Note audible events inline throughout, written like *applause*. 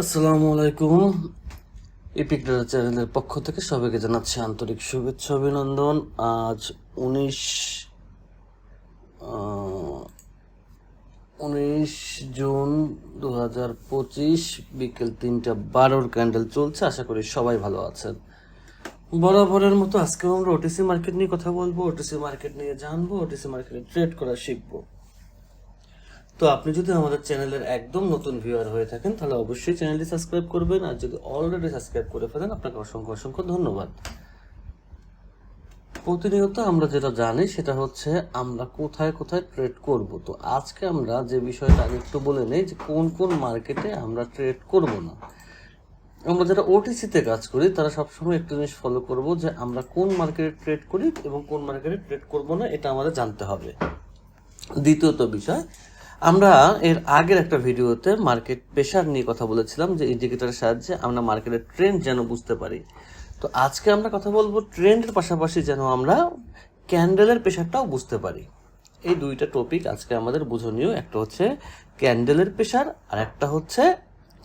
আসসালামু আলাইকুম। Epic data চ্যানেলের পক্ষ থেকে সবাইকে জানাচ্ছি আন্তরিক শুভেচ্ছা, অভিনন্দন। আজ উনিশ উনিশ জুন দু হাজার পঁচিশ বিকেল তিনটা বারোর ক্যান্ডেল চলছে। আশা করি সবাই ভালো আছেন। বরাবরের মতো আজকে আমরা ওটিসি মার্কেট নিয়ে কথা বলব। ওটিসি মার্কেট নিয়ে জানব। ওটিসি মার্কেটে ট্রেড করা শিখব। তো আপনি যদি আমাদের চ্যানেলের একদম নতুন ভিউয়ার হয়ে থাকেন, তাহলে অবশ্যই চ্যানেলটি সাবস্ক্রাইব করবেন। আর যদি অলরেডি সাবস্ক্রাইব করে ফেলেন, আপনাকে অসংখ্য অসংখ্য ধন্যবাদ। প্রতিনিয়ত আমরা যেটা জানি, সেটা হচ্ছে আমরা কোথায় কোথায় ট্রেড করব। তো আজকে আমরা যে বিষয়টা আগে একটু বলে নেই যে কোন কোন মার্কেটে আমরা ট্রেড করব না। আমরা যারা ওটিসিতে কাজ করি, তারা সবসময় একটা জিনিস ফলো করব যে আমরা কোন মার্কেটে ট্রেড করি এবং কোন মার্কেটে ট্রেড করব না, এটা আমাদের জানতে হবে। দ্বিতীয়ত বিষয় আমরা এর আগের একটা ভিডিওতে মার্কেট প্রেশার নিয়ে কথা বলেছিলাম যে ইন্ডিকেটরের সাহায্যে আমরা মার্কেটের ট্রেন্ড যেন বুঝতে পারি। তো আজকে আমরা কথা বলব ট্রেন্ডের পাশাপাশি যেন আমরা ক্যান্ডেলের প্রেশারটাও বুঝতে পারি। এই দুইটা টপিক আজকে আমাদের বোঝনীয়। একটা হচ্ছে ক্যান্ডেলের প্রেশার আর একটা হচ্ছে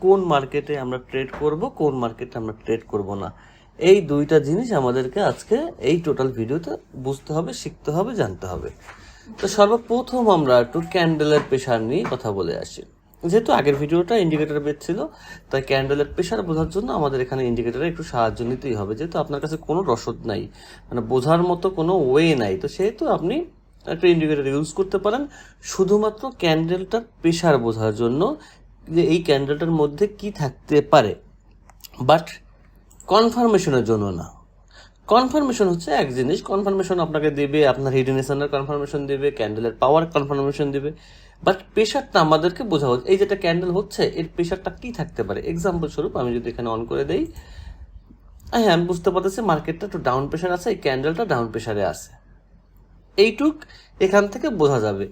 কোন মার্কেটে আমরা ট্রেড করব, কোন মার্কেটে আমরা ট্রেড করব না। এই দুইটা জিনিস আমাদেরকে আজকে এই টোটাল ভিডিওতে বুঝতে হবে, শিখতে হবে, জানতে হবে। তো সর্বপ্রথম আমরা একটু ক্যান্ডেলের প্রেশার নিয়ে কথা বলে আসি। যেহেতু আগের ভিডিওটা ইন্ডিকেটর বেদ ছিল, তাই ক্যান্ডেলের প্রেশার বোঝার জন্য আমাদের এখানে ইন্ডিকেটরে একটু সাহায্য নিতেই হবে। যেহেতু আপনার কাছে কোনো রসদ নাই মানে বোঝার মতো কোনো ওয়ে নাই, তো সেহেতু আপনি একটা ইন্ডিকেটর ইউজ করতে পারেন। শুধুমাত্র ক্যান্ডেলটার প্রেশার বোঝার জন্য যে এই ক্যান্ডেলটার মধ্যে কি থাকতে পারে। বাট কনফার্মেশনের জন্য না। কনফার্মেশন হচ্ছে এক জিনিস কনফার্মেশন আপনাকে দেবে, আপনার হিডেনেশনের কনফার্মেশন দেবে ক্যান্ডেলের পাওয়ার কনফার্মেশন দেবে। বাট প্রেশারটা আমাদেরকে বোঝা হচ্ছে, এই যেটা ক্যান্ডেল হচ্ছে, এর প্রেশারটা কি থাকতে পারে? এক্সাম্পল স্বরূপ আমি যদি এখানে অন করে দেই হ্যাঁ আমি বুঝতে পারতেছি মার্কেটটা একটু ডাউন প্রেশার আছে, এই ক্যান্ডেলটা ডাউন প্রেশারে আছে। এইটুক এখান থেকে বোঝা যাবে।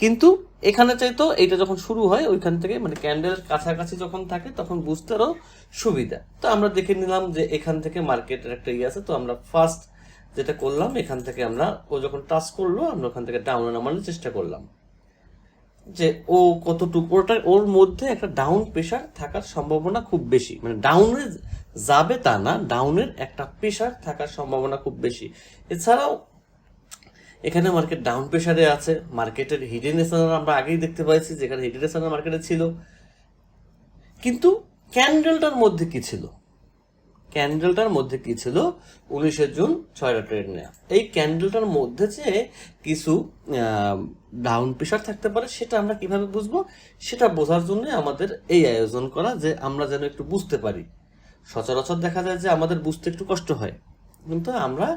কিন্তু এখানে চাইতো এইটা যখন শুরু হয়, ওইখান থেকে মানে ক্যান্ডেলের কাছাকাছি যখন থাকে তখন বুঝতে আরও সুবিধা। তো আমরা দেখে নিলাম যে এখান থেকে মার্কেটের একটা ইয়ে আছে, তো আমরা ফার্স্ট যেটা করলাম, এখান থেকে আমরা, ও যখন টাচ করল, আমরা ওখান থেকে ডাউনে নামানোর চেষ্টা করলাম। যে ও কতটুকু, ওটা, ওর মধ্যে একটা ডাউন প্রেশার থাকার সম্ভাবনা খুব বেশি। মানে ডাউনে যাবে তা না ডাউনের একটা প্রেশার থাকার সম্ভাবনা খুব বেশি। এছাড়াও এখানে মার্কেট ডাউন প্রেশারে আছে মার্কেটের হিডেন আমরা আগেই দেখতে পাইছি, যেখানে হিডেন মার্কেটে ছিল। কিন্তু ক্যান্ডেলটার মধ্যে কি ছিল? ক্যান্ডেলটার মধ্যে কি ছিল? উনিশে জুন ছয়টা ট্রেড নেওয়া এই ক্যান্ডেলটার মধ্যে যে কিছু ডাউন প্রেশার থাকতে পারে, সেটা আমরা কীভাবে বুঝব? সেটা বোঝার জন্য আমাদের এই আয়োজন করা যে আমরা যেন একটু বুঝতে পারি। সচরাচর দেখা যায় যে আমাদের বুঝতে একটু কষ্ট হয়। কিন্তু আমরা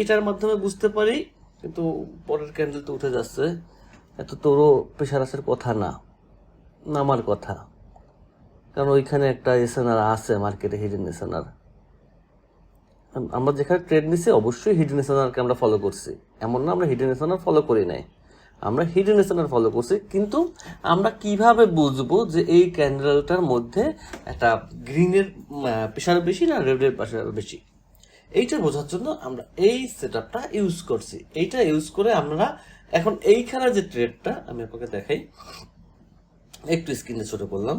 এটার মাধ্যমে বুঝতে পারি কিন্তু পরের ক্যান্ডেল তো উঠে যাচ্ছে, এত তোরও প্রেশার আসার কথা না, নামার কথা। কারণ ওইখানে একটা এসএনআর আছে মার্কেটে হিডেন এসএনআর আমরা যেখানে ট্রেড নিছি, অবশ্যই হিডেন এসএনআরকে আমরা ফলো করছি। এমন না আমরা হিডেন এসএনআর ফলো করি নাই। আমরা হিডেন এসএনআর ফলো করছি, কিন্তু আমরা কীভাবে বুঝব যে এই ক্যান্ডেলটার মধ্যে একটা গ্রিনের প্রেশার বেশি না রেডের প্রেশার বেশি? এইটা বোঝার জন্য আমরা এই সেট ইউজ করছি। এইটা ইউজ করে আমরা এখন এইখানে যে ট্রেডটা আমি আপনাকে দেখাই। একটু স্ক্রিনে ছোট করলাম।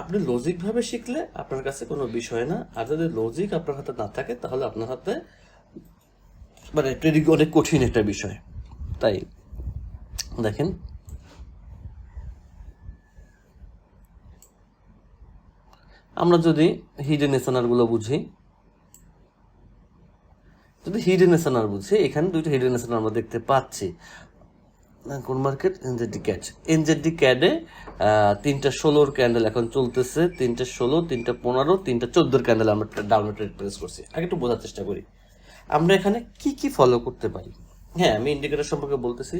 আপনি লজিক ভাবে শিখলে আপনার কাছে কোনো বিষয় না। আর যদি লজিক আপনার হাতে না থাকে, তাহলে আপনার হাতে মানে ট্রেডিং অনেক কঠিন একটা বিষয়। তাই দেখেন আমরা যদি এসনারগুলো বুঝি, যদি এসনার বুঝি, এখানে দুইটা এসনার আমরা দেখতে পাচ্ছি। কোন মার্কেট এনজেডি ক্যাচ এনজেডি ক্যাডে তিনটা ষোলোর ক্যান্ডেল এখন চলতেছে, তিনটা ষোলো, তিনটা পনেরো, তিনটা চোদ্দোর ক্যান্ডেল আমরা ডাউনলোড ট্রেড প্রেস করছি। আগে একটু বোঝার চেষ্টা করি। আমরা এখানে কি কি ফলো করতে পারি? হ্যাঁ আমি ইন্ডিকেটর সম্পর্কে বলতেছি।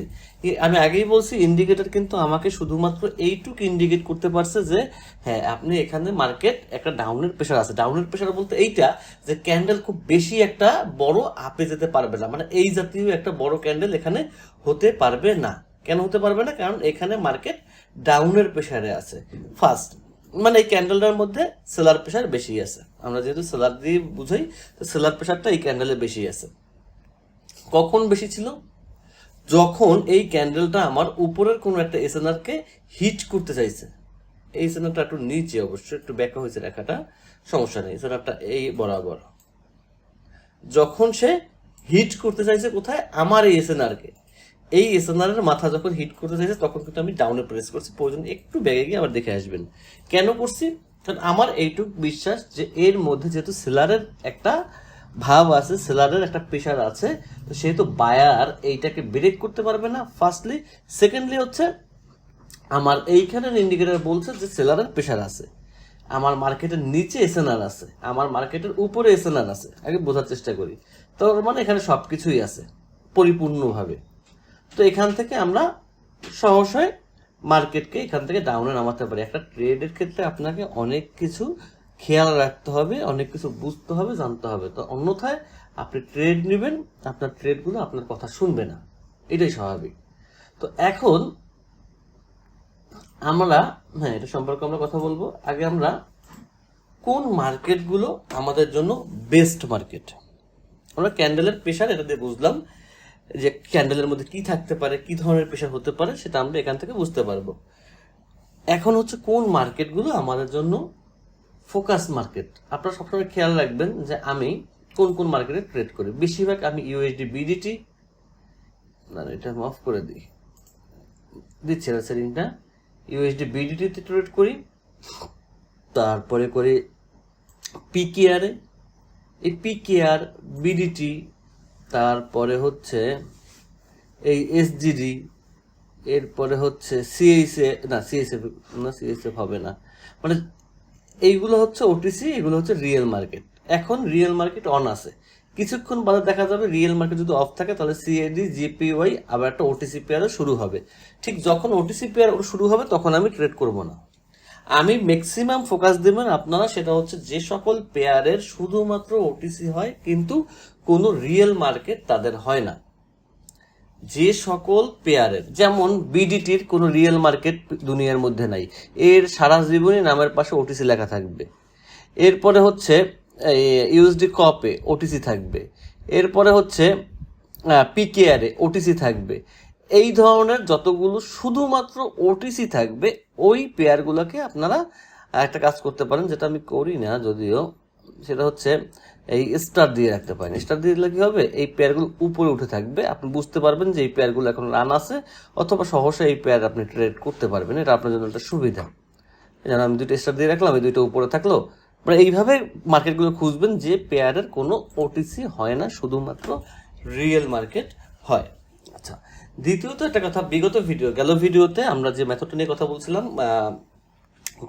আমি আগেই বলছি ইন্ডিকেটর কিন্তু আমাকে শুধুমাত্র এইটুক ইন্ডিকেট করতে পারছে যে হ্যাঁ আপনি এখানে মার্কেট একটা ডাউনের প্রেশার আছে। ডাউনের প্রেশার বলতে এইটা যে ক্যান্ডেল খুব বেশি একটা বড় আপে যেতে পারবে না। মানে এই জাতীয় একটা বড় ক্যান্ডেল এখানে হতে পারবে না। কেন হতে পারবে না? কারণ এখানে মার্কেট ডাউনের প্রেশারে আছে। ফার্স্ট মানে এই ক্যান্ডেলটার মধ্যে সেলার প্রেশার বেশি আছে। আমরা যেহেতু সেলার দিয়ে বুঝাই, তো সেলার প্রেশারটা এই ক্যান্ডেলে বেশি আছে। কখন বেশি ছিল? যখন এই ক্যান্ডেলটা আমার উপরের কোনো একটা এসএনআরকে হিট করতে চাইছে। এই এসএনআরটা একটু নিচে অবশ্যই, একটু ব্যাকা হয়েছে রেখাটা, সমস্যা নেই এসএনআরটা এই বরাবর। যখন সে হিট করতে চাইছে কোথায়? আমার এই এসএনআরকে এই এসএনআর এর মাথা যখন হিট করতে চাইছে, তখন কিন্তু আমি ডাউনে প্রেস করছি। প্রয়োজন একটু ব্যাগে গিয়ে আবার দেখে আসবেন। কেন করছি? কারণ আমার এইটুক বিশ্বাস যে এর মধ্যে যেহেতু সেলারের একটা ভাব আছে সেলারের একটা প্রেশার আছে, তো সেহেতু বায়ার এইটাকে ব্রেক করতে পারবে না ফার্স্টলি সেকেন্ডলি হচ্ছে, আমার এইখানের ইন্ডিকেটার বলছে যে সেলারের প্রেশার আছে। আমার মার্কেটের নিচে এসএনআর আছে, আমার মার্কেটের উপরে এসএনআর আছে, আগে বোঝার চেষ্টা করি। তো মানে এখানে সব কিছুই আছে, পরিপূর্ণভাবে। তো এখান থেকে আমরা সহসায় মার্কেটকে এখান থেকে ডাউনে নামাতে পারি। একটা ট্রেডের ক্ষেত্রে আপনাকে অনেক কিছু খেয়াল রাখতে হবে, অনেক কিছু বুঝতে হবে, জানতে হবে। তো অন্যথায় আপনি ট্রেড নেবেন, আপনার ট্রেডগুলো আপনার কথা শুনবে না। এটাই স্বাভাবিক। তো এখন আমরা হ্যাঁ এটা সম্পর্কে আমরা কথা বলব। আগে আমরা কোন মার্কেটগুলো আমাদের জন্য বেস্ট মার্কেট আমরা ক্যান্ডেলের প্রেশার এটা দিয়ে বুঝলাম যে ক্যান্ডেলের মধ্যে কি থাকতে পারে, কি ধরনের প্রেশার হতে পারে, সেটা আমরা এখান থেকে বুঝতে পারব। এখন হচ্ছে কোন মার্কেটগুলো আমাদের জন্য ফোকাস মার্কেট। আপনারা সবসময় খেয়াল রাখবেন যে আমি কোন কোন মার্কেটে ট্রেড করি। বেশিরভাগ আমি ইউএসডি বিডিটি না এটা মাফ করে দিই। দিচ্ছি না সেটিংটা ইউএসডি বিডিটিতে ট্রেড করি। তারপরে করি পিকেআরে এই পিকেআর বিডিটি তারপরে হচ্ছে এই এসজিডি এরপরে হচ্ছে সিএইসএ না সিএসএফ না সিএসএফ হবে না। মানে এইগুলো হচ্ছে ওটিসি এগুলো হচ্ছে রিয়েল মার্কেট এখন রিয়েল মার্কেট অন আছে। কিছুক্ষণ বাদে দেখা যাবে রিয়েল মার্কেট যদি অফ থাকে, তাহলে সিএডি জিপিওয়াই আবার একটা ওটিসি পেয়ারও শুরু হবে। ঠিক যখন ওটিসি পেয়ার শুরু হবে, তখন আমি ট্রেড করব না। আমি ম্যাক্সিমাম ফোকাস দেবেন আপনারা, সেটা হচ্ছে যে সকল পেয়ারের শুধুমাত্র ওটিসি হয়, কিন্তু কোনো রিয়েল মার্কেট তাদের হয় না। যে সকল পেয়ারের যেমন বিডিটির কোনো রিয়েল মার্কেট দুনিয়ার মধ্যে নাই, এর সারা জীবনে নামের পাশে ওটিসি লেখা থাকবে। এরপরে হচ্ছে ইউএসডি কপে ওটিসি থাকবে। এরপরে হচ্ছে পিকেআরে ওটিসি থাকবে। এই ধরনের যতগুলো শুধুমাত্র ওটিসি থাকবে, ওই পেয়ারগুলোকে আপনারা একটা কাজ করতে পারেন, যেটা আমি করি না, যদিও সেটা হচ্ছে এই স্টার দিয়ে রাখতে পারেন। স্টার দিয়ে দিলে কি হবে? এই পেয়ারগুলো উপরে উঠে থাকবে। আপনি বুঝতে পারবেন যে এই পেয়ারগুলো এখন রান আছে, অথবা সহসা এই পেয়ার আপনি ট্রেড করতে পারবেন। এটা আপনার জন্য একটা সুবিধা। যেন আমি দুটো স্টার দিয়ে রাখলাম, এই দুটো উপরে থাকল। মানে এইভাবে মার্কেটগুলো খুঁজবেন যে পেয়ারের কোনো ওটিসি হয় না, শুধুমাত্র রিয়েল মার্কেট হয়। আচ্ছা দ্বিতীয়ত একটা কথা, বিগত ভিডিও গেল ভিডিওতে আমরা যে মেথডটা নিয়ে কথা বলছিলাম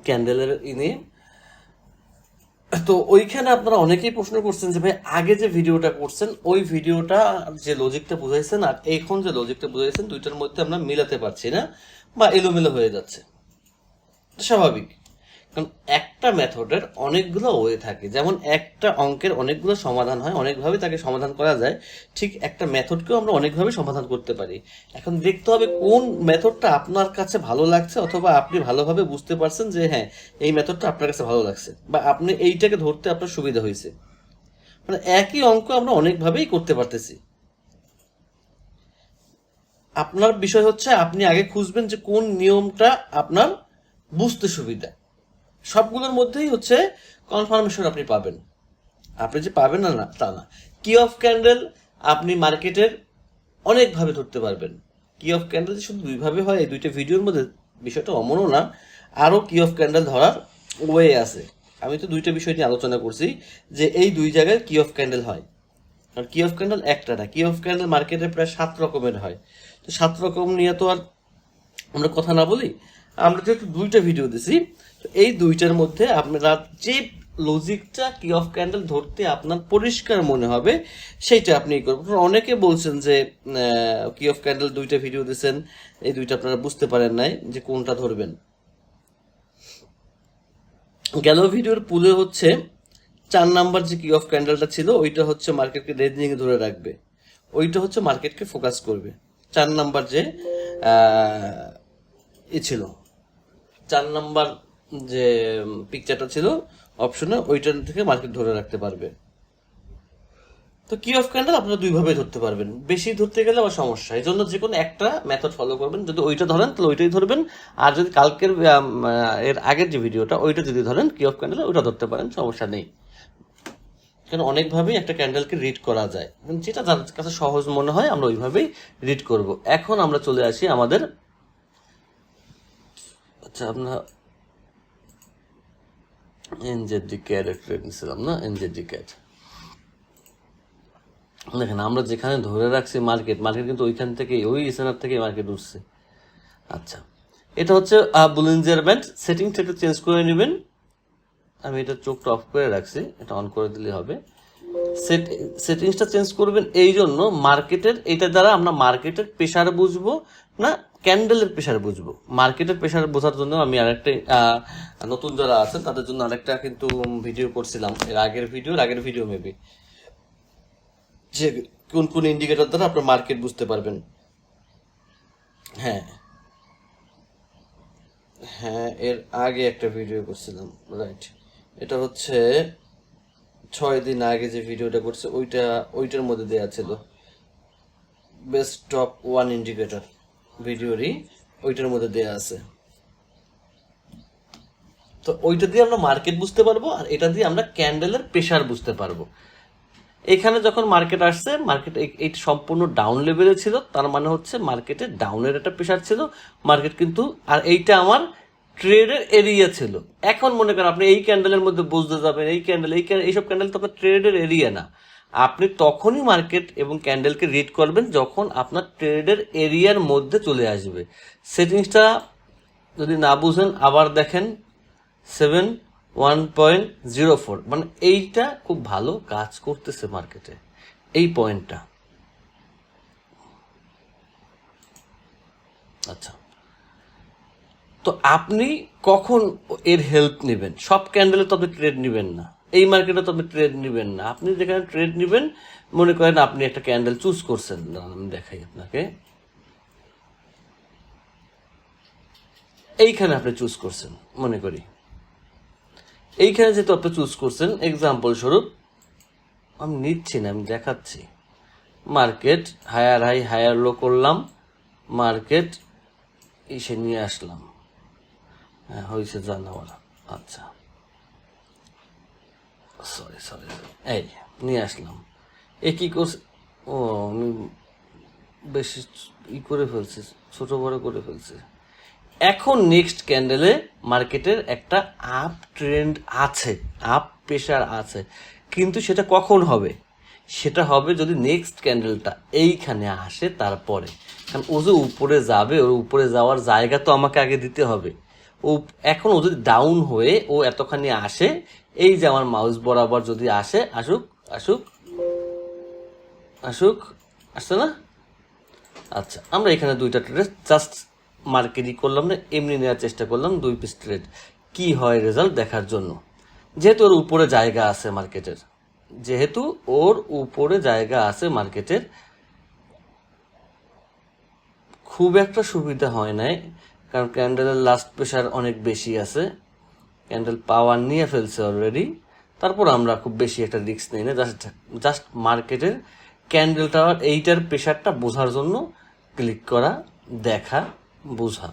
ক্যান্ডেলের নিয়ে তো ওইখানে আপনারা অনেকেই প্রশ্ন করছেন যে, ভাই, আগে যে ভিডিওটা করছেন, ওই ভিডিওটা যে লজিকটা বুঝাইছেন আর এখন যে লজিকটা বুঝাইছেন, দুইটার মধ্যে আমরা মিলাতে পারছি না বা এলোমেলো হয়ে যাচ্ছে। স্বাভাবিক। কারণ একটা মেথডের অনেকগুলো ওয়ে থাকে। যেমন একটা অঙ্কের অনেকগুলো সমাধান হয় অনেকভাবে তাকে সমাধান করা যায়, ঠিক একটা মেথডকেও আমরা অনেকভাবে সমাধান করতে পারি। এখন দেখতে হবে কোন মেথডটা আপনার কাছে ভালো লাগছে অথবা আপনি ভালোভাবে বুঝতে পারছেন যে হ্যাঁ এই মেথডটা আপনার কাছে ভালো লাগছে বা আপনি এইটাকে ধরতে আপনার সুবিধা হয়েছে। মানে একই অঙ্ক আমরা অনেকভাবেই করতে পারতেছি। আপনার বিষয় হচ্ছে আপনি আগে খুঁজবেন যে কোন নিয়মটা আপনার বুঝতে সুবিধা। সবগুলোর মধ্যেই হচ্ছে কনফার্মেশন আপনি পাবেন। আপনি যে পাবেন না না, তা না। কি অফ ক্যান্ডেল আপনি মার্কেটের অনেকভাবে ধরতে পারবেন। কি অফ ক্যান্ডেল শুধু দুইভাবে হয়, এই দুইটা ভিডিওর মধ্যে বিষয়টা অমনও না, আরও কি অফ ক্যান্ডেল ধরার ওয়ে আছে। আমি তো দুইটা বিষয় নিয়ে আলোচনা করছি যে এই দুই জায়গায় কি অফ ক্যান্ডেল হয়। আর কি অফ ক্যান্ডেল একটা না কি অফ ক্যান্ডেল মার্কেটে প্রায় সাত রকমের হয়। তো সাত রকম নিয়ে তো আর আমরা কথা না বলি, আমরা যেহেতু দুইটা ভিডিও দিছি তো এই দুইটার মধ্যে আপনারা যে লজিকটা কি অফ ক্যান্ডেল ধরতে আপনার পরিষ্কার মনে হবে, সেইটা আপনি করবেন। অনেকে বলছেন যে কি অফ ক্যান্ডেল দুইটা ভিডিও দিয়েছেন এই দুইটা আপনারা বুঝতে পারেন নাই যে কোনটা ধরবেন। গেল ভিডিওর পুলে হচ্ছে চার নাম্বার যে কি অফ ক্যান্ডেলটা ছিল, ওইটা হচ্ছে মার্কেটকে রেঞ্জিং এ ধরে রাখবে। ওইটা হচ্ছে মার্কেটকে ফোকাস করবে। চার নাম্বার যে এ ছিল। চার নাম্বার যে পিকচারটা ছিল অপশনে ওইটার থেকে মার্কেট ধরে রাখতে পারবে। তো কি অফ ক্যান্ডেল আপনারা দুইভাবে ধরতে পারবেন। বেশি ধরতে গেলে আবার সমস্যা। এই জন্য যে কোনো একটা মেথড ফলো করবেন। যদি ওইটা ধরেন, তাহলে ওইটাই ধরবেন। আর যদি কালকের এর আগের যে ভিডিওটা ওইটা যদি ধরেন কি অফ ক্যান্ডেল ওইটা ধরতে পারেন, সমস্যা নেই। কারণ অনেকভাবেই একটা ক্যান্ডেলকে রিড করা যায়। যেটা যার কাছে সহজ মনে হয়, আমরা ওইভাবেই রিড করব। এখন আমরা চলে আসি আমাদের আচ্ছা আমরা এনজেডি ক্যাট ট্রেড নিছিলাম না? এনজেডি ক্যাট দেখেন, আমরা যেখানে ধরে রাখছি মার্কেট মার্কেট কিন্তু ওইখান থেকে ওই স্থানের থেকে মার্কেট উঠছে। আচ্ছা এটা হচ্ছে বুলিনজার ব্যান্ড সেটিংটা একটু চেঞ্জ করে নেবেন। আমি এটা চোখটা অফ করে রাখছি, এটা অন করে দিলে হবে। সেট সেটিংসটা চেঞ্জ করবেন এই জন্য মার্কেটের এটা দ্বারা আমরা মার্কেটের প্রেশার বুঝব, না? ক্যান্ডেলের প্রেশার বুঝব। মার্কেটের প্রেশার বোঝার জন্য আমি আরেকটা নতুন যারা আছেন, তাদের জন্য আরেকটা কিন্তু ভিডিও করছিলাম। এর আগের ভিডিও আগের ভিডিও মেবি যে কোন কোন ইন্ডিকেটর দ্বারা আপনার মার্কেট বুঝতে পারবেন। হ্যাঁ। হ্যাঁ এর আগে একটা ভিডিও করছিলাম রাইট এটা হচ্ছে ছয় দিন আগে যে ভিডিওটা করছে, ওইটা, ওইটার মধ্যে দেওয়া ছিল। বেস্ট টপ ওয়ান ইন্ডিকেটর ভিডিওরই ওইটার মধ্যে দেওয়া আছে। তো ওইটা দিয়ে আমরা মার্কেট বুঝতে পারব আর এটা দিয়ে আমরা ক্যান্ডেলের প্রেশার বুঝতে পারব। এখানে যখন মার্কেট আসছে মার্কেট এই সম্পূর্ণ ডাউন লেভেলে ছিল, তার মানে হচ্ছে মার্কেটে ডাউনের একটা প্রেশার ছিল। মার্কেট কিন্তু আর এইটা আমার ট্রেডের এরিয়া ছিল। এখন মনে করেন আপনি এই ক্যান্ডেলের মধ্যে বুঝতে যাবেন, এই ক্যান্ডেল এই এইসব ক্যান্ডেল তো আপনার ট্রেডের এরিয়া না। আপনি তখনই মার্কেট এবং ক্যান্ডেলকে রিড করবেন যখন আপনার ট্রেডের এরিয়ার মধ্যে চলে আসবে। সেটিংসটা যদি না বুঝেন, আবার দেখেন seven one point zero four. মানে এইটা খুব ভালো কাজ করতেছে মার্কেটে। এই পয়েন্টটা। আচ্ছা। তো আপনি কখন এর হেল্প নেবেন? সব ক্যান্ডেলে তো আপনি ট্রেড নেবেন না। এই মার্কেটে তো আপনি ট্রেড নেবেন না। আপনি যেখানে ট্রেড নেবেন, মনে করেন আপনি একটা ক্যান্ডেল চুজ করছেন। আমি দেখাই আপনাকে। এইখানে আপনি চুজ করছেন, মনে করি। এইখানে যেহেতু আপনি চুজ করছেন এক্সাম্পল স্বরূপ, আমি নিচ্ছি না, আমি দেখাচ্ছি। Market higher high higher low করলাম মার্কেট এসে নিয়ে আসলাম। হ্যাঁ হয়েছে জানাওয়ালা আচ্ছা। সরি সরি এই, নিয়ে আসলাম। এ কী করছে? ও, আমি বেশি ই করে ফেলছি, ছোট বড় করে ফেলছি। এখন নেক্সট ক্যান্ডেলে মার্কেটের একটা আপ ট্রেন্ড আছে আপ প্রেশার আছে। কিন্তু সেটা কখন হবে? সেটা হবে যদি নেক্সট ক্যান্ডেলটা এইখানে আসে তারপরে। কারণ ও যে উপরে যাবে, ওর উপরে যাওয়ার জায়গা তো আমাকে আগে দিতে হবে। ও এখন ও যদি ডাউন হয়ে ও এতখানি আসে, এই যে আমার মাউস বরাবর যদি আসে, আসুক আসুক আসুক, আসছে না? আচ্ছা আমরা এখানে দুইটা ট্রেড জাস্ট মার্কেটই করলাম না, এমনি নেওয়ার চেষ্টা করলাম, দুই পিস ট্রেড কি হয় রেজাল্ট দেখার জন্য? যেহেতু ওর উপরে জায়গা আছে মার্কেটের যেহেতু ওর উপরে জায়গা আছে মার্কেটের খুব একটা সুবিধা হয় নাই। কারণ ক্যান্ডেলের লাস্ট প্রেশার অনেক বেশি আছে। ক্যান্ডেল পাওয়ার নিয়ে ফেলছে অলরেডি তারপর আমরা খুব বেশি একটা রিস্ক নেই না জাস্ট জাস্ট মার্কেটের ক্যান্ডেলটা এইটার প্রেশারটা বোঝার জন্য ক্লিক করা, দেখা, বোঝা।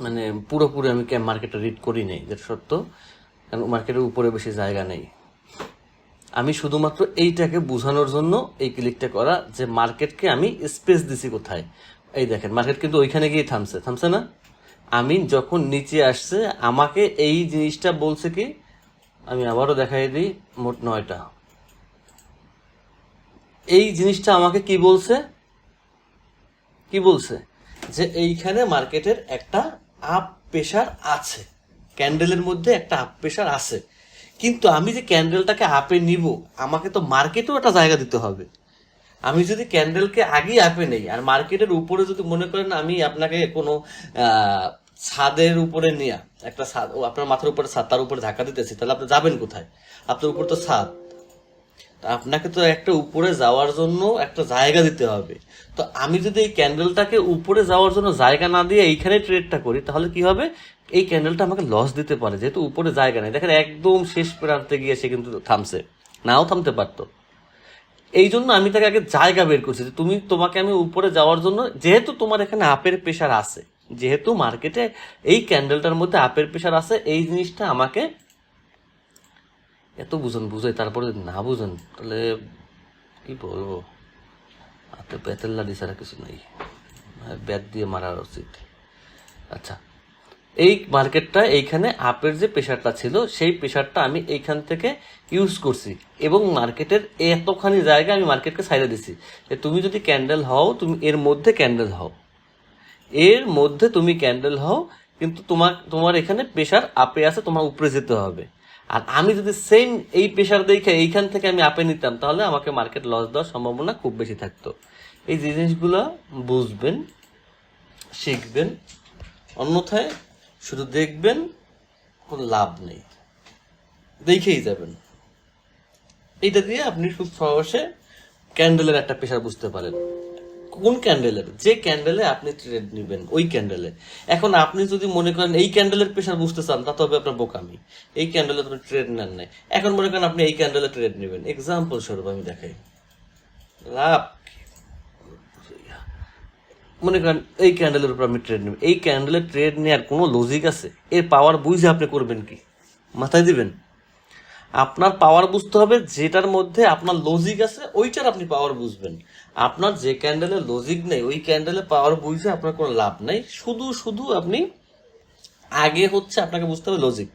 মানে পুরোপুরি আমি মার্কেটটা রিড করি নেই যেটা সত্য। কারণ মার্কেটের উপরে বেশি জায়গা নেই। আমি শুধুমাত্র এইটাকে বোঝানোর জন্য এই ক্লিকটা করা যে মার্কেটকে আমি স্পেস দিছি কোথায়। এই দেখেন মার্কেট কিন্তু ওইখানে গিয়ে থামছে। থামছে না? আমি যখন নিচে আসছে, আমাকে এই জিনিসটা বলছে কি, আমি আবারও দেখাই দিই, মোট নয়টা। এই জিনিসটা আমাকে কি বলছে? কি বলছে? যে এইখানে মার্কেটের একটা আপ প্রেশার আছে। ক্যান্ডেলের মধ্যে একটা আপ প্রেশার আছে। কিন্তু আমি যে ক্যান্ডেলটাকে আপে নিব, আমাকে তো মার্কেটেও একটা জায়গা দিতে হবে। আমি যদি ক্যান্ডেলকে আগেই আপে নেই, আর মার্কেটের উপরে যদি মনে করেন আমি আপনাকে কোনো ছাদের উপরে নিয়ে, একটা ছাদ আপনার মাথার উপরে ছাদ, তার উপরে ধাক্কা দিতেছি, তাহলে আপনি যাবেন কোথায়? আপনার উপর তো ছাদ। আপনাকে তো একটা উপরে যাওয়ার জন্য একটা জায়গা দিতে হবে। তো আমি যদি এই ক্যান্ডেলটাকে উপরে যাওয়ার জন্য জায়গা না দিয়ে এইখানে ট্রেডটা করি, তাহলে কি হবে? এই ক্যান্ডেলটা আমাকে লস দিতে পারে, যেহেতু উপরে জায়গা নেই। দেখেন একদম শেষ প্রান্তে গিয়ে সে কিন্তু থামছে। নাও থামতে পারতো। এই জন্য আমি তাকে আগে জায়গা বের করছি তুমি তোমাকে আমি উপরে যাওয়ার জন্য, যেহেতু তোমার এখানে আপের প্রেশার আছে, যেহেতু মার্কেটে এই ক্যান্ডেলটার মধ্যে আপের প্রেশার আছে, এই জিনিসটা আমাকে এত বুঝুন, বুঝাই, তারপরে না বুঝুন, তাহলে কি বলব? হাতে বেতের লাড়ি ছাড়া কিছু নেই। ব্যাট দিয়ে মারা উচিত। আচ্ছা। এই মার্কেটটা এইখানে আপের যে প্রেশারটা ছিল, সেই প্রেশারটা আমি এইখান থেকে ইউজ করছি। এবং মার্কেটের এতখানি জায়গা আমি মার্কেটকে সাইডে দিছি যে তুমি যদি ক্যান্ডেল হও, তুমি এর মধ্যে ক্যান্ডেল হও। এর মধ্যে তুমি ক্যান্ডেল হও, কিন্তু তোমার তোমার এখানে প্রেশার আপে আছে, তোমার উপরে যেতে হবে। আর আমি যদি সেম এই প্রেশার দেখে এইখান থেকে আমি আপে নিতাম, তাহলে আমাকে মার্কেট লস দেওয়ার সম্ভাবনা খুব বেশি থাকতো। এই জিনিসগুলো বুঝবেন, শিখবেন। অন্যথায় শুধু দেখবেন, কোনো লাভ নেই। দেখেই যাবেন। এইটা দিয়ে আপনি খুব সহজে ক্যান্ডেলের একটা প্রেশার বুঝতে পারেন। কোন ক্যান্ডেলের? যে ক্যান্ডেলে আপনি ট্রেড নেবেন, ওই ক্যান্ডেলে। এখন আপনি যদি মনে করেন এই ক্যান্ডেলের প্রেশার বুঝতে চান তা তবে আপনার বোকামি। এই ক্যান্ডেলে আপনি ট্রেড নেন নাই। এখন মনে করেন আপনি এই ক্যান্ডেলে ট্রেড নেবেন। এক্সাম্পল স্বরূপ আমি দেখাই। লাভ। মনে করেন, এই ক্যান্ডেলের উপর আমি ট্রেড নেবেন এই ক্যান্ডেলের ট্রেড নেওয়ার কোনো লজিক আছে? এর পাওয়ার বুঝে আপনি করবেন কি? মাথায় দিবেন? আপনার পাওয়ার বুঝতে হবে, যেটার মধ্যে আপনার লজিক আছে, ওইটার আপনি পাওয়ার বুঝবেন। আপনার যে ক্যান্ডেলের লজিক নেই, ওই ক্যান্ডেলের পাওয়ার বুঝে আপনার কোনো লাভ নাই। শুধু শুধু আপনি, আগে হচ্ছে আপনাকে বুঝতে হবে লজিক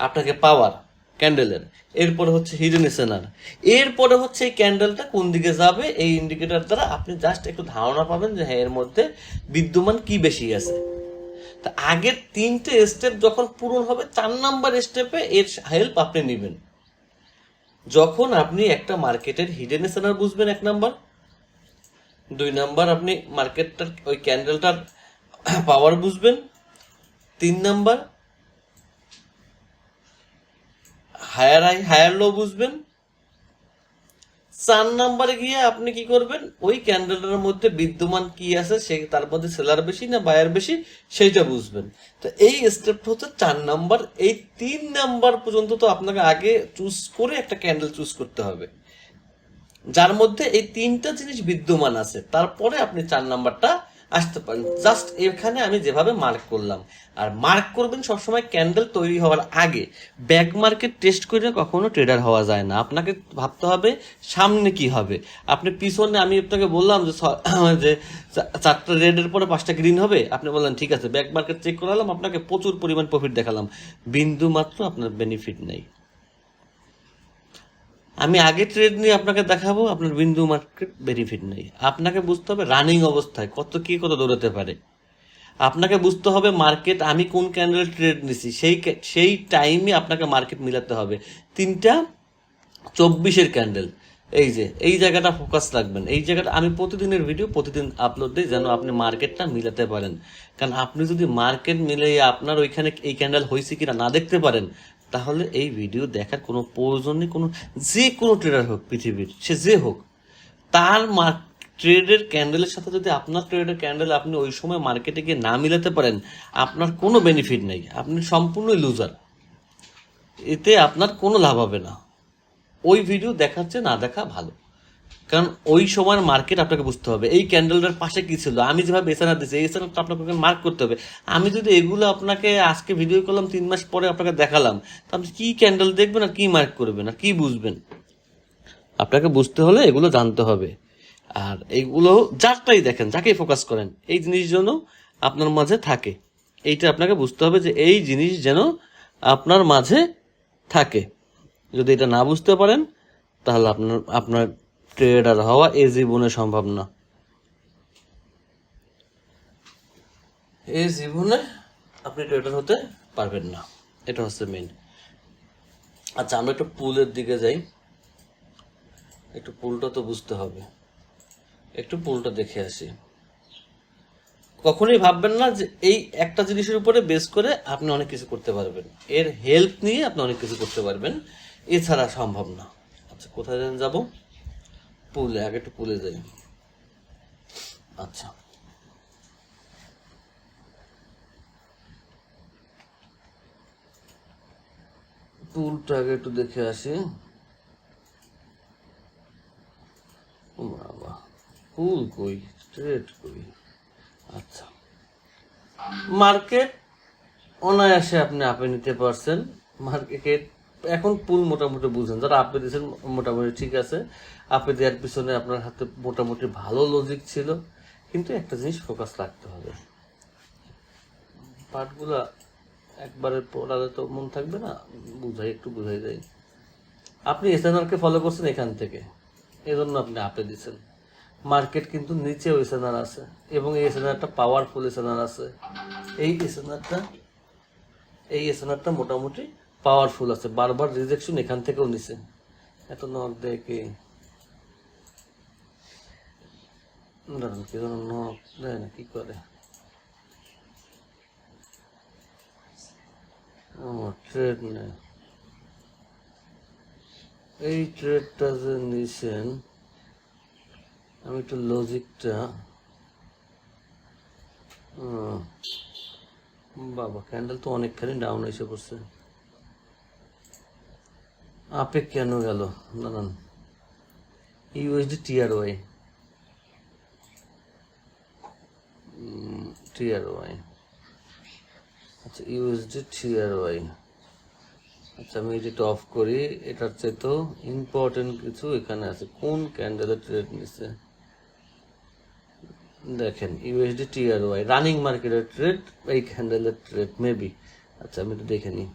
আপনাকে পাওয়ার ক্যান্ডেলের। এরপরে হচ্ছে হিডেন এসেনার এরপরে হচ্ছে এই ক্যান্ডেলটা কোন দিকে যাবে, এই ইন্ডিকেটার দ্বারা আপনি জাস্ট একটু ধারণা পাবেন যে হ্যাঁ এর মধ্যে বিদ্যমান কি বেশি আছে। তা আগের তিনটে স্টেপ যখন পূরণ হবে, চার নাম্বার স্টেপে এর হেল্প আপনি নেবেন। যখন আপনি একটা মার্কেটের হিডেন এসেনার বুঝবেন এক নাম্বার। দুই নাম্বার আপনি মার্কেটটার ওই ক্যান্ডেলটার পাওয়ার বুঝবেন। তিন number higher high, higher low বুঝবেন। চার নাম্বারে গিয়ে আপনি কি করবেন? ওই ক্যান্ডেলের মধ্যে বিদ্যমান কি আছে, সে তার মধ্যে সেলার বেশি না বায়ার বেশি, সেইটা বুঝবেন। তো এই স্টেপটা হচ্ছে চার নাম্বার। এই তিন নাম্বার পর্যন্ত তো আপনাকে আগে চুজ করে একটা ক্যান্ডেল চুজ করতে হবে। যার মধ্যে এই তিনটা জিনিস বিদ্যমান আছে, তারপরে আপনি চার নাম্বারটা আসতে পারেন। জাস্ট এখানে আমি যেভাবে মার্ক করলাম। আর মার্ক করবেন সবসময় ক্যান্ডেল তৈরি হওয়ার আগে। ব্যাক মার্কেট টেস্ট করে কখনো ট্রেডার হওয়া যায় না। আপনাকে ভাবতে হবে সামনে কি হবে। আপনি পিছনে, আমি আপনাকে বললাম যে *coughs* যে চারটা রেডের পরে পাঁচটা গ্রিন হবে। আপনি বললেন, ঠিক আছে ব্যাক মার্কেট চেক করালাম। আপনাকে প্রচুর পরিমাণ প্রফিট দেখালাম। বিন্দু মাত্র আপনার বেনিফিট নেই। আমি আগে ট্রেড নিয়ে আপনাকে দেখাবো, আপনার বিন্দু মার্কেট বেনিফিট নেই। আপনাকে বুঝতে হবে রানিং অবস্থায় কত কি কত দৌড়াতে পারে। আপনাকে বুঝতে হবে মার্কেট আমি কোন ক্যান্ডেল ট্রেড নিছি, সেই সেই টাইমে আপনাকে মার্কেট মিলাতে হবে। তিনটা চব্বিশের ক্যান্ডেল এই যে, এই জায়গাটা ফোকাস রাখবেন। এই জায়গাটা আমি প্রতিদিনের ভিডিও প্রতিদিন আপলোড দিই যেন আপনি মার্কেটটা মিলাতে পারেন। কারণ আপনি যদি মার্কেট মিলে আপনার ওইখানে এই ক্যান্ডেল হয়েছে কিনা না দেখতে পারেন তাহলে এই ভিডিও দেখার কোনো প্রয়োজন নেই, কোনো যে কোনো ট্রেডার হোক পৃথিবীর, সে যে হোক, তার ট্রেডের ক্যান্ডেলের সাথে যদি আপনার ট্রেডের ক্যান্ডেল আপনি ওই সময় মার্কেটে গিয়ে না মিলাতে পারেন, আপনার কোনো বেনিফিট নেই, আপনি সম্পূর্ণই লুজার এতে আপনার কোনো লাভ হবে না। ওই ভিডিও দেখাচ্ছে না দেখা ভালো। কারণ ওই সময়ের মার্কেট আপনাকে বুঝতে হবে। এই ক্যান্ডেলটার পাশে কি ছিল? আমি যেভাবে এসএনআর দিচ্ছি এই এসএনআরটা আপনাকে মার্ক করতে হবে। আমি যদি এগুলো আপনাকে আজকে ভিডিও করলাম, তিন মাস পরে আপনাকে দেখালাম, তো আপনি কি ক্যান্ডেল দেখবেন আর কি মার্ক করবেন আর কি বুঝবেন? আপনাকে বুঝতে হলে এগুলো জানতে হবে। আর এইগুলো যারটাই দেখেন, যাকেই ফোকাস করেন, এই জিনিস যেন আপনার মাঝে থাকে। এইটা আপনাকে বুঝতে হবে যে এই জিনিস যেন আপনার মাঝে থাকে। যদি এটা না বুঝতে পারেন, তাহলে আপনার আপনার ট্রেডার হওয়া এ জীবনে সম্ভব না। এই জীবনে আপনি ট্রেডার হতে পারবেন না। এটা হচ্ছে মেন আচ্ছা আমরা একটু পুলের দিকে যাই। একটু পুলটা তো বুঝতে হবে। একটু পুলটা দেখে আসি। কখনোই ভাববেন না যে এই একটা জিনিসের উপরে বেস করে আপনি অনেক কিছু করতে পারবেন। এর হেল্প নিয়ে আপনি অনেক কিছু করতে পারবেন। এছাড়া সম্ভব না। আচ্ছা কোথায় যাব? পুলে, আগে একটু পুলে যাই। আচ্ছা। পুলটা আগে একটু দেখে আসি। বাবা পুল কই? স্ট্রেট কই? আচ্ছা। মার্কেট, অনায়াসে আপনি আপে নিতে পারছেন। মার্কেট এখন পুল মোটামুটি বুঝেন যারা আপে দিয়েছেন মোটামুটি ঠিক আছে আপে দেওয়ার পিছনে আপনার হাতে মোটামুটি ভালো লজিক ছিল, কিন্তু একটা জিনিস ফোকাস রাখতে হবে। পার্টগুলা একবারে পড়ালে তো মন থাকবে না, বুঝাই, একটু বুঝাই যায় আপনি এসএনআরকে ফলো করছেন এখান থেকে, এজন্য আপনি আপে দিচ্ছেন মার্কেট কিন্তু নিচে ওই এসএনআর আছে, এবং এই এসএনআরটা পাওয়ারফুল এসএনআর আছে। এই এসএনআরটা এই এসএনআরটা মোটামুটি পাওয়ারফুল আছে, বারবার রিজেকশন এখান থেকেও নিছে। এত নক দেয় কি? নক দেয় না, কি করে? ও ট্রেড এই ট্রেডটা যে নিছেন, আমি একটু লজিকটা বাবা ক্যান্ডেল তো অনেকখানি ডাউন এসে পড়ছে। আপে কেন গেল? না না USD TR Y TR Y আচ্ছা ইউএসডি টিআর ওয়াই আচ্ছা আমি এটা অফ করি। এটার চাইতেও ইম্পর্টেন্ট কিছু এখানে আছে। কোন ক্যান্ডেলের ট্রেড নিচ্ছে দেখেন ইউএসডি টিআর ওয়াই রানিং মার্কেটের ট্রেড এই ক্যান্ডেলের ট্রেড মেবি আচ্ছা আমি একটু দেখে নিই।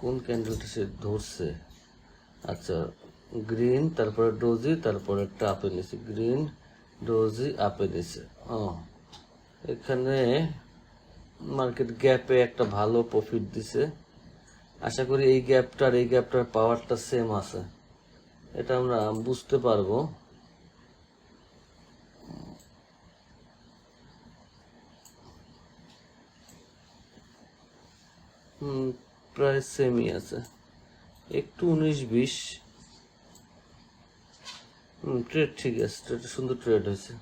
কোন ক্যান্ডেলটা সে ধরছে? আচ্ছা গ্রিন, তারপরে ডোজি, তারপরে একটা আপে নিছে গ্রিন, ডোজি, আপে নিছে ও, এখানে মার্কেট গ্যাপে একটা ভালো প্রফিট দিছে। আশা করি এই গ্যাপটার এই গ্যাপটার পাওয়ারটা সেম আছে। এটা আমরা বুঝতে পারব। হুম প্রায় সেমই আছে। একটু উনিশ, বিশ। ট্রেড ঠিক আছে ট্রেড সুন্দর ট্রেড হয়েছে।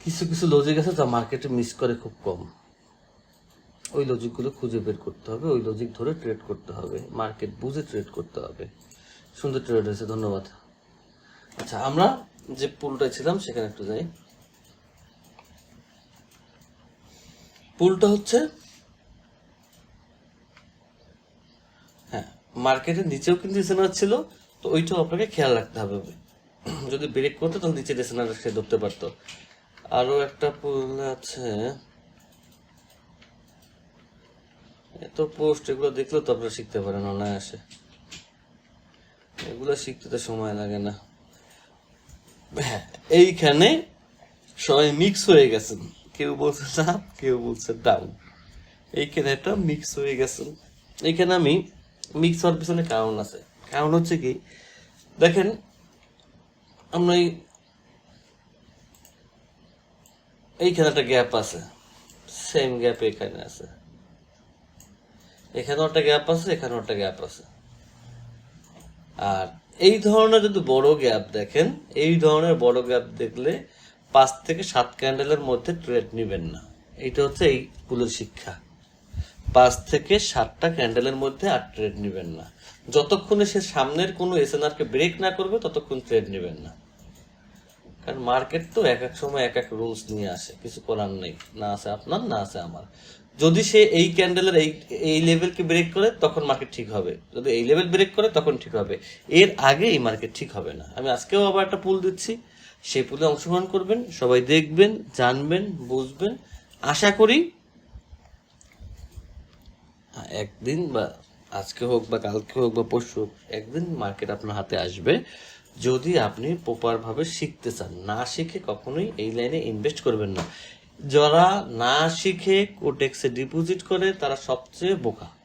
কিছু কিছু লজিক আছে যা মার্কেটে মিস করে খুব কম। ওই লজিকগুলো খুঁজে বের করতে হবে, ওই লজিক ধরে ট্রেড করতে হবে। মার্কেট বুঝে ট্রেড করতে হবে। সুন্দর ট্রেড হয়েছে, ধন্যবাদ। আচ্ছা আমরা যে পুলটায় ছিলাম সেখানে একটু যাই। পুলটা হচ্ছে মার্কেটের নিচেও কিন্তু এসএনআর ছিল তো ওইটাও আপনাকে খেয়াল রাখতে হবে। যদি ব্রেক করতো, তাহলে নিচে এসএনআর সে ধরতে পারতো। আরও একটা আছে। এত পোস্ট এগুলো দেখলেও তো আপনারা শিখতে পারেন অনায়াসে। এগুলো শিখতে তো সময় লাগে না। হ্যাঁ এইখানে সবাই মিক্স হয়ে গেছেন। কেউ বলছে আপ কেউ বলছে ডাউন এইখানে একটা মিক্স হয়ে গেছেন। এইখানে আমি মিক্স হওয়ার পিছনে কারণ আছে। কারণ হচ্ছে কি, দেখেন, আমরা এই এইখানে একটা গ্যাপ আছে। সেম গ্যাপ এখানে আছে। এখানেও একটা গ্যাপ আছে, এখানেও একটা গ্যাপ আছে। আর এই ধরনের যদি বড় গ্যাপ দেখেন, এই ধরনের বড় গ্যাপ দেখলে পাঁচ থেকে সাত ক্যান্ডেলের মধ্যে ট্রেড নেবেন না। এইটা হচ্ছে এই পুলের শিক্ষা। পাঁচ থেকে সাতটা ক্যান্ডেলের মধ্যে আর ট্রেড নেবেন না। যতক্ষণে সে সামনের কোনো এসএনআর কে ব্রেক না করবে, ততক্ষণ ট্রেড নেবেন না। কারণ মার্কেট তো এক এক সময় এক এক রুলস নিয়ে আসে, কিছু করার নেই। না আছে আপনার, না আছে আমার। যদি সে এই ক্যান্ডেলের এই এই লেভেলকে ব্রেক করে, তখন মার্কেট ঠিক হবে। যদি এই লেভেল ব্রেক করে, তখন ঠিক হবে। এর আগে এই মার্কেট ঠিক হবে না। আমি আজকেও আবার একটা পুল দিচ্ছি। সেই পুলে অংশগ্রহণ করবেন, সবাই দেখবেন, জানবেন, বুঝবেন। আশা করি একদিন বা আজকে হোক বা কালকে হোক বা পরশু হোক, একদিন মার্কেট আপনার হাতে আসবে যদি আপনি প্রপারভাবে শিখতে চান। না শিখে কখনোই এই লাইনে ইনভেস্ট করবেন না। যারা না শিখে কোটেক্সে ডিপোজিট করে, তারা সবচেয়ে বোকা।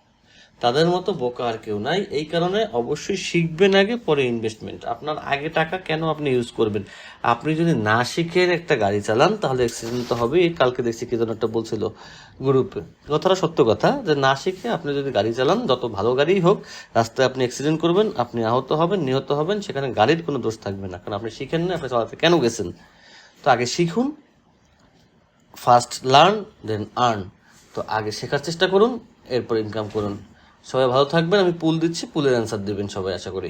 তাদের মতো বোকা আর কেউ নাই। এই কারণে অবশ্যই শিখবেন আগে, পরে ইনভেস্টমেন্ট আপনার আগে টাকা কেন আপনি ইউজ করবেন? আপনি যদি না শিখে একটা গাড়ি চালান, তাহলে অ্যাক্সিডেন্ট তো হবে কালকে দেখছি কি যেন একটা বলছিল গ্রুপে কথাটা সত্য কথা, যে না শিখে আপনি যদি গাড়ি চালান, যত ভালো গাড়ি হোক, রাস্তায় আপনি অ্যাক্সিডেন্ট করবেন, আপনি আহত হবেন, নিহত হবেন, সেখানে গাড়ির কোনো দোষ থাকবে না। কারণ আপনি শিখেন না, আপনি চালাতে কেন গেছেন? তো আগে শিখুন ফার্স্ট লার্ন দেন আর্ন তো আগে শেখার চেষ্টা করুন, এরপর ইনকাম করুন। সবাই ভালো থাকবেন আমি পুল দিচ্ছি পুলের অ্যান্সার দেবেন সবাই আশা করি।